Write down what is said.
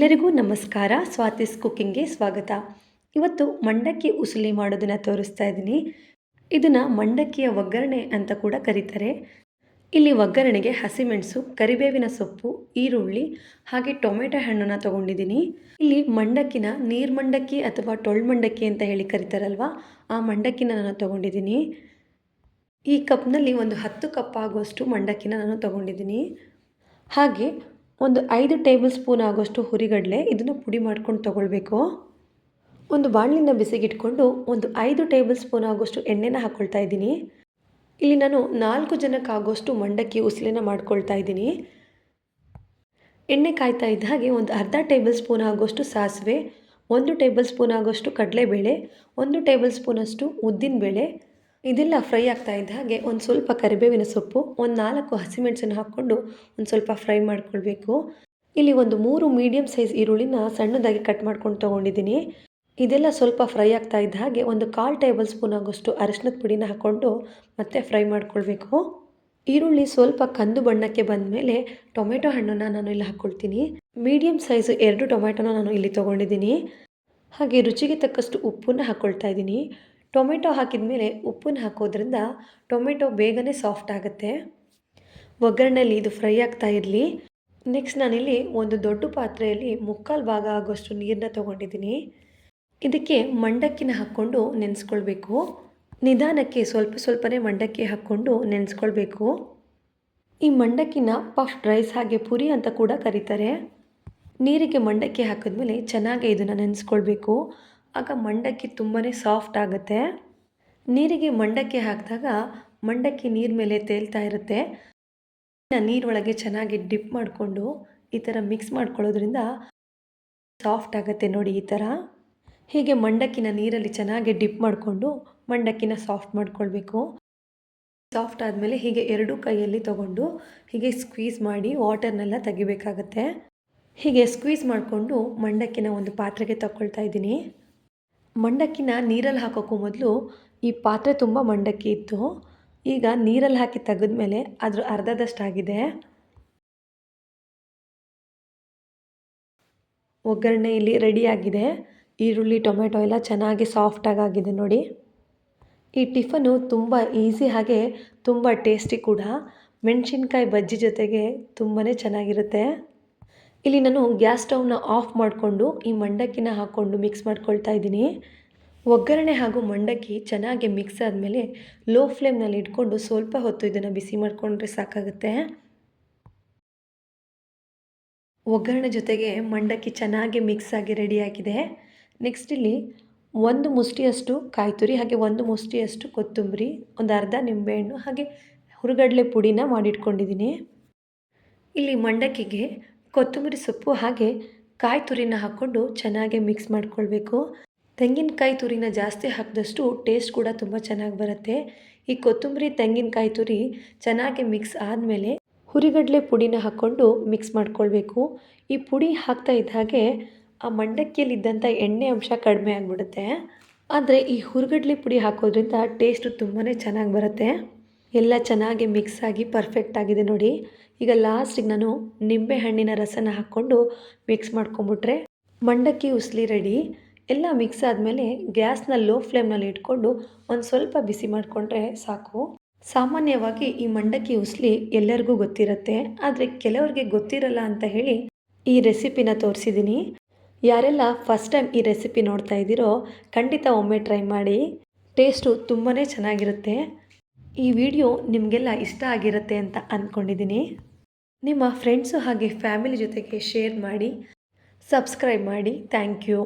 ಎಲ್ಲರಿಗೂ ನಮಸ್ಕಾರ. ಸ್ವಾತಿಸ್ ಕುಕ್ಕಿಂಗ್ಗೆ ಸ್ವಾಗತ. ಇವತ್ತು ಮಂಡಕ್ಕಿ ಉಸುಲಿ ಮಾಡೋದನ್ನು ತೋರಿಸ್ತಾ ಇದ್ದೀನಿ. ಇದನ್ನು ಮಂಡಕ್ಕಿಯ ಒಗ್ಗರಣೆ ಅಂತ ಕೂಡ ಕರೀತಾರೆ. ಇಲ್ಲಿ ಒಗ್ಗರಣೆಗೆ ಹಸಿಮೆಣಸು, ಕರಿಬೇವಿನ ಸೊಪ್ಪು, ಈರುಳ್ಳಿ, ಹಾಗೆ ಟೊಮೆಟೊ ಹಣ್ಣನ್ನು ತೊಗೊಂಡಿದ್ದೀನಿ. ಇಲ್ಲಿ ಮಂಡಕ್ಕಿನ ನೀರು ಮಂಡಕ್ಕಿ ಅಥವಾ ಟೊಳ್ ಮಂಡಕ್ಕಿ ಅಂತ ಹೇಳಿ ಕರೀತಾರಲ್ವ, ಆ ಮಂಡಕ್ಕಿನ ನಾನು ತೊಗೊಂಡಿದ್ದೀನಿ. ಈ ಕಪ್ನಲ್ಲಿ ಒಂದು ಹತ್ತು ಕಪ್ ಆಗುವಷ್ಟು ಮಂಡಕ್ಕಿನ ನಾನು ತೊಗೊಂಡಿದ್ದೀನಿ. ಹಾಗೆ ಒಂದು ಐದು ಟೇಬಲ್ ಸ್ಪೂನ್ ಆಗೋಷ್ಟು ಹುರಿಗಡಲೆ ಇದನ್ನು ಪುಡಿ ಮಾಡ್ಕೊಂಡು ತೊಗೊಳ್ಬೇಕು. ಒಂದು ಬಾಣಲಿನ ಬಿಸಿಗಿಟ್ಕೊಂಡು ಒಂದು ಐದು ಟೇಬಲ್ ಸ್ಪೂನ್ ಆಗೋಷ್ಟು ಎಣ್ಣೆನ ಹಾಕ್ಕೊಳ್ತಾ ಇದ್ದೀನಿ. ಇಲ್ಲಿ ನಾನು ನಾಲ್ಕು ಜನಕ್ಕಾಗೋಷ್ಟು ಮಂಡಕ್ಕಿ ಉಸಿಲಿನ ಮಾಡ್ಕೊಳ್ತಾ ಇದ್ದೀನಿ. ಎಣ್ಣೆ ಕಾಯ್ತಾ ಇದ್ದ ಹಾಗೆ ಒಂದು ಅರ್ಧ ಟೇಬಲ್ ಸ್ಪೂನ್ ಆಗೋಷ್ಟು ಸಾಸಿವೆ, ಒಂದು ಟೇಬಲ್ ಸ್ಪೂನ್ ಆಗೋಷ್ಟು ಕಡಲೆಬೇಳೆ, ಒಂದು ಟೇಬಲ್ ಸ್ಪೂನಷ್ಟು ಉದ್ದಿನಬೇಳೆ ಇದೆಲ್ಲ ಫ್ರೈ ಆಗ್ತಾ ಇದ್ದ ಹಾಗೆ ಒಂದು ಸ್ವಲ್ಪ ಕರಿಬೇವಿನ ಸೊಪ್ಪು, ಒಂದು ನಾಲ್ಕು ಹಸಿಮೆಣಸನ್ನು ಹಾಕ್ಕೊಂಡು ಒಂದು ಸ್ವಲ್ಪ ಫ್ರೈ ಮಾಡ್ಕೊಳ್ಬೇಕು. ಇಲ್ಲಿ ಒಂದು ಮೂರು ಮೀಡಿಯಮ್ ಸೈಜ್ ಈರುಳ್ಳಿನ ಸಣ್ಣದಾಗಿ ಕಟ್ ಮಾಡ್ಕೊಂಡು ತೊಗೊಂಡಿದ್ದೀನಿ. ಇದೆಲ್ಲ ಸ್ವಲ್ಪ ಫ್ರೈ ಆಗ್ತಾ ಇದ್ದ ಹಾಗೆ ಒಂದು ಕಾಲು ಟೇಬಲ್ ಸ್ಪೂನ್ ಆಗೋಷ್ಟು ಅರಿಶಿನದ ಪುಡಿನ ಹಾಕ್ಕೊಂಡು ಮತ್ತೆ ಫ್ರೈ ಮಾಡ್ಕೊಳ್ಬೇಕು. ಈರುಳ್ಳಿ ಸ್ವಲ್ಪ ಕಂದು ಬಣ್ಣಕ್ಕೆ ಬಂದ ಮೇಲೆ ಟೊಮೆಟೊ ಹಣ್ಣನ್ನು ನಾನು ಇಲ್ಲಿ ಹಾಕ್ಕೊಳ್ತೀನಿ. ಮೀಡಿಯಮ್ ಸೈಜ್ ಎರಡು ಟೊಮೆಟೊನ ನಾನು ಇಲ್ಲಿ ತೊಗೊಂಡಿದ್ದೀನಿ. ಹಾಗೆ ರುಚಿಗೆ ತಕ್ಕಷ್ಟು ಉಪ್ಪನ್ನು ಹಾಕ್ಕೊಳ್ತಾ ಇದ್ದೀನಿ. ಟೊಮೆಟೊ ಹಾಕಿದ ಮೇಲೆ ಉಪ್ಪನ್ನು ಹಾಕೋದ್ರಿಂದ ಟೊಮೆಟೊ ಬೇಗನೆ ಸಾಫ್ಟ್ ಆಗುತ್ತೆ. ಒಗ್ಗರಣೆಯಲ್ಲಿ ಇದು ಫ್ರೈ ಆಗ್ತಾ ಇರಲಿ. ನೆಕ್ಸ್ಟ್ ನಾನಿಲ್ಲಿ ಒಂದು ದೊಡ್ಡ ಪಾತ್ರೆಯಲ್ಲಿ ಮುಕ್ಕಾಲು ಭಾಗ ಆಗೋಷ್ಟು ನೀರನ್ನ ತೊಗೊಂಡಿದ್ದೀನಿ. ಇದಕ್ಕೆ ಮಂಡಕ್ಕಿನ ಹಾಕ್ಕೊಂಡು ನೆನೆಸ್ಕೊಳ್ಬೇಕು. ನಿಧಾನಕ್ಕೆ ಸ್ವಲ್ಪ ಸ್ವಲ್ಪನೇ ಮಂಡಕ್ಕಿ ಹಾಕ್ಕೊಂಡು ನೆನೆಸ್ಕೊಳ್ಬೇಕು. ಈ ಮಂಡಕ್ಕಿನ ಪಫ್ಡ್ ರೈಸ್ ಹಾಗೆ ಪುರಿ ಅಂತ ಕೂಡ ಕರೀತಾರೆ. ನೀರಿಗೆ ಮಂಡಕ್ಕಿ ಹಾಕಿದ್ಮೇಲೆ ಚೆನ್ನಾಗಿ ಇದನ್ನು ನೆನೆಸ್ಕೊಳ್ಬೇಕು. ಆಗ ಮಂಡಕ್ಕಿ ತುಂಬಾ ಸಾಫ್ಟ್ ಆಗುತ್ತೆ. ನೀರಿಗೆ ಮಂಡಕ್ಕಿ ಹಾಕಿದಾಗ ಮಂಡಕ್ಕಿ ನೀರು ಮೇಲೆ ತೇಲ್ತಾ ಇರುತ್ತೆ. ನೀರೊಳಗೆ ಚೆನ್ನಾಗಿ ಡಿಪ್ ಮಾಡಿಕೊಂಡು ಈ ಥರ ಮಿಕ್ಸ್ ಮಾಡ್ಕೊಳ್ಳೋದ್ರಿಂದ ಸಾಫ್ಟ್ ಆಗುತ್ತೆ ನೋಡಿ ಈ ಥರ ಹೀಗೆ ಮಂಡಕ್ಕಿನ ನೀರಲ್ಲಿ ಚೆನ್ನಾಗಿ ಡಿಪ್ ಮಾಡಿಕೊಂಡು ಮಂಡಕ್ಕಿನ ಸಾಫ್ಟ್ ಮಾಡ್ಕೊಳ್ಬೇಕು. ಸಾಫ್ಟ್ ಆದಮೇಲೆ ಹೀಗೆ ಎರಡೂ ಕೈಯಲ್ಲಿ ತಗೊಂಡು ಹೀಗೆ ಸ್ಕ್ವೀಸ್ ಮಾಡಿ ವಾಟರ್ನೆಲ್ಲ ತೆಗಿಬೇಕಾಗತ್ತೆ. ಹೀಗೆ ಸ್ಕ್ವೀಸ್ ಮಾಡಿಕೊಂಡು ಮಂಡಕ್ಕಿನ ಒಂದು ಪಾತ್ರೆಗೆ ತಗೊಳ್ತಾ ಇದ್ದೀನಿ. ಮಂಡಕ್ಕಿನ ನೀರಲ್ಲಿ ಹಾಕೋಕ್ಕೂ ಮೊದಲು ಈ ಪಾತ್ರೆ ತುಂಬ ಮಂಡಕ್ಕಿ ಇತ್ತು. ಈಗ ನೀರಲ್ಲಿ ಹಾಕಿ ತೆಗೆದ್ಮೇಲೆ ಅದ್ರ ಅರ್ಧದಷ್ಟಾಗಿದೆ. ಒಗ್ಗರಣೆ ಇಲ್ಲಿ ರೆಡಿಯಾಗಿದೆ ಈರುಳ್ಳಿ ಟೊಮೆಟೊ ಎಲ್ಲ ಚೆನ್ನಾಗಿ ಸಾಫ್ಟಾಗಿ ಆಗಿದೆ ನೋಡಿ. ಈ ಟಿಫನು ತುಂಬ ಈಸಿ ಹಾಗೆ ತುಂಬ ಟೇಸ್ಟಿ ಕೂಡ. ಮೆಣಸಿನ್ಕಾಯಿ ಬಜ್ಜಿ ಜೊತೆಗೆ ತುಂಬಾ ಚೆನ್ನಾಗಿರುತ್ತೆ. ಇಲ್ಲಿ ನಾನು ಗ್ಯಾಸ್ ಸ್ಟೌವ್ನ ಆಫ್ ಮಾಡಿಕೊಂಡು ಈ ಮಂಡಕ್ಕಿನ ಹಾಕ್ಕೊಂಡು ಮಿಕ್ಸ್ ಮಾಡ್ಕೊಳ್ತಾ ಇದ್ದೀನಿ. ಒಗ್ಗರಣೆ ಹಾಗೂ ಮಂಡಕ್ಕಿ ಚೆನ್ನಾಗಿ ಮಿಕ್ಸ್ ಆದಮೇಲೆ ಲೋ ಫ್ಲೇಮ್ನಲ್ಲಿ ಇಟ್ಕೊಂಡು ಸ್ವಲ್ಪ ಹೊತ್ತು ಇದನ್ನು ಬಿಸಿ ಮಾಡಿಕೊಂಡ್ರೆ ಸಾಕಾಗುತ್ತೆ. ಒಗ್ಗರಣೆ ಜೊತೆಗೆ ಮಂಡಕ್ಕಿ ಚೆನ್ನಾಗಿ ಮಿಕ್ಸ್ ಆಗಿ ರೆಡಿಯಾಗಿದೆ ನೆಕ್ಸ್ಟ್ ಇಲ್ಲಿ ಒಂದು ಮುಷ್ಟಿಯಷ್ಟು ಕಾಯಿ ತುರಿ ಹಾಗೆ ಒಂದು ಮುಷ್ಟಿಯಷ್ಟು ಕೊತ್ತಂಬರಿ, ಒಂದು ಅರ್ಧ ನಿಂಬೆಹಣ್ಣು ಹಾಗೆ ಹುರುಗಡಲೆ ಪುಡಿನ ಮಾಡಿಟ್ಕೊಂಡಿದ್ದೀನಿ. ಇಲ್ಲಿ ಮಂಡಕ್ಕಿಗೆ ಕೊತ್ತಂಬರಿ ಸೊಪ್ಪು ಹಾಗೆ ಕಾಯಿ ತುರಿನ ಹಾಕ್ಕೊಂಡು ಚೆನ್ನಾಗಿ ಮಿಕ್ಸ್ ಮಾಡ್ಕೊಳ್ಬೇಕು. ತೆಂಗಿನಕಾಯಿ ತುರಿನ ಜಾಸ್ತಿ ಹಾಕಿದಷ್ಟು ಟೇಸ್ಟ್ ಕೂಡ ತುಂಬ ಚೆನ್ನಾಗಿ ಬರುತ್ತೆ. ಈ ಕೊತ್ತಂಬರಿ, ತೆಂಗಿನಕಾಯಿ ತುರಿ ಚೆನ್ನಾಗಿ ಮಿಕ್ಸ್ ಆದಮೇಲೆ ಹುರಿಗಡಲೆ ಪುಡಿನ ಹಾಕ್ಕೊಂಡು ಮಿಕ್ಸ್ ಮಾಡ್ಕೊಳ್ಬೇಕು. ಈ ಪುಡಿ ಹಾಕ್ತಾ ಇದ್ದ ಹಾಗೆ ಆ ಮಂಡಕ್ಕಿಯಲ್ಲಿದ್ದಂಥ ಎಣ್ಣೆ ಅಂಶ ಕಡಿಮೆ ಆಗಿಬಿಡುತ್ತೆ. ಆದರೆ ಈ ಹುರಿಗಡಲೆ ಪುಡಿ ಹಾಕೋದ್ರಿಂದ ಟೇಸ್ಟು ತುಂಬಾ ಚೆನ್ನಾಗಿ ಬರುತ್ತೆ. ಎಲ್ಲ ಚೆನ್ನಾಗಿ ಮಿಕ್ಸ್ ಆಗಿ ಪರ್ಫೆಕ್ಟ್ ಆಗಿದೆ ನೋಡಿ. ಈಗ ಲಾಸ್ಟಿಗೆ ನಾನು ನಿಂಬೆ ಹಣ್ಣಿನ ರಸನ ಹಾಕ್ಕೊಂಡು ಮಿಕ್ಸ್ ಮಾಡ್ಕೊಂಬಿಟ್ರೆ ಮಂಡಕ್ಕಿ ಉಸ್ಲಿ ರೆಡಿ ಎಲ್ಲ ಮಿಕ್ಸ್ ಆದಮೇಲೆ ಗ್ಯಾಸ್ನ ಲೋ ಫ್ಲೇಮ್ನಲ್ಲಿ ಇಟ್ಕೊಂಡು ಒಂದು ಸ್ವಲ್ಪ ಬಿಸಿ ಮಾಡಿಕೊಂಡ್ರೆ ಸಾಕು. ಸಾಮಾನ್ಯವಾಗಿ ಈ ಮಂಡಕ್ಕಿ ಉಸ್ಲಿ ಎಲ್ಲರಿಗೂ ಗೊತ್ತಿರುತ್ತೆ, ಆದರೆ ಕೆಲವರಿಗೆ ಗೊತ್ತಿರಲ್ಲ ಅಂತ ಹೇಳಿ ಈ ರೆಸಿಪಿನ ತೋರಿಸಿದ್ದೀನಿ ಯಾರೆಲ್ಲ ಫಸ್ಟ್ ಟೈಮ್ ಈ ರೆಸಿಪಿ ನೋಡ್ತಾ ಇದ್ದೀರೋ ಖಂಡಿತ ಒಮ್ಮೆ ಟ್ರೈ ಮಾಡಿ. ಟೇಸ್ಟು ತುಂಬಾ ಚೆನ್ನಾಗಿರುತ್ತೆ. ಈ ವಿಡಿಯೋ ನಿಮಗೆಲ್ಲ ಇಷ್ಟ ಆಗಿರುತ್ತೆ ಅಂತ ಅಂದ್ಕೊಂಡಿದ್ದೀನಿ ನಿಮ್ಮ ಫ್ರೆಂಡ್ಸು ಹಾಗೆ ಫ್ಯಾಮಿಲಿ ಜೊತೆಗೆ ಶೇರ್ ಮಾಡಿ ಸಬ್ಸ್ಕ್ರೈಬ್ ಮಾಡಿ. Thank you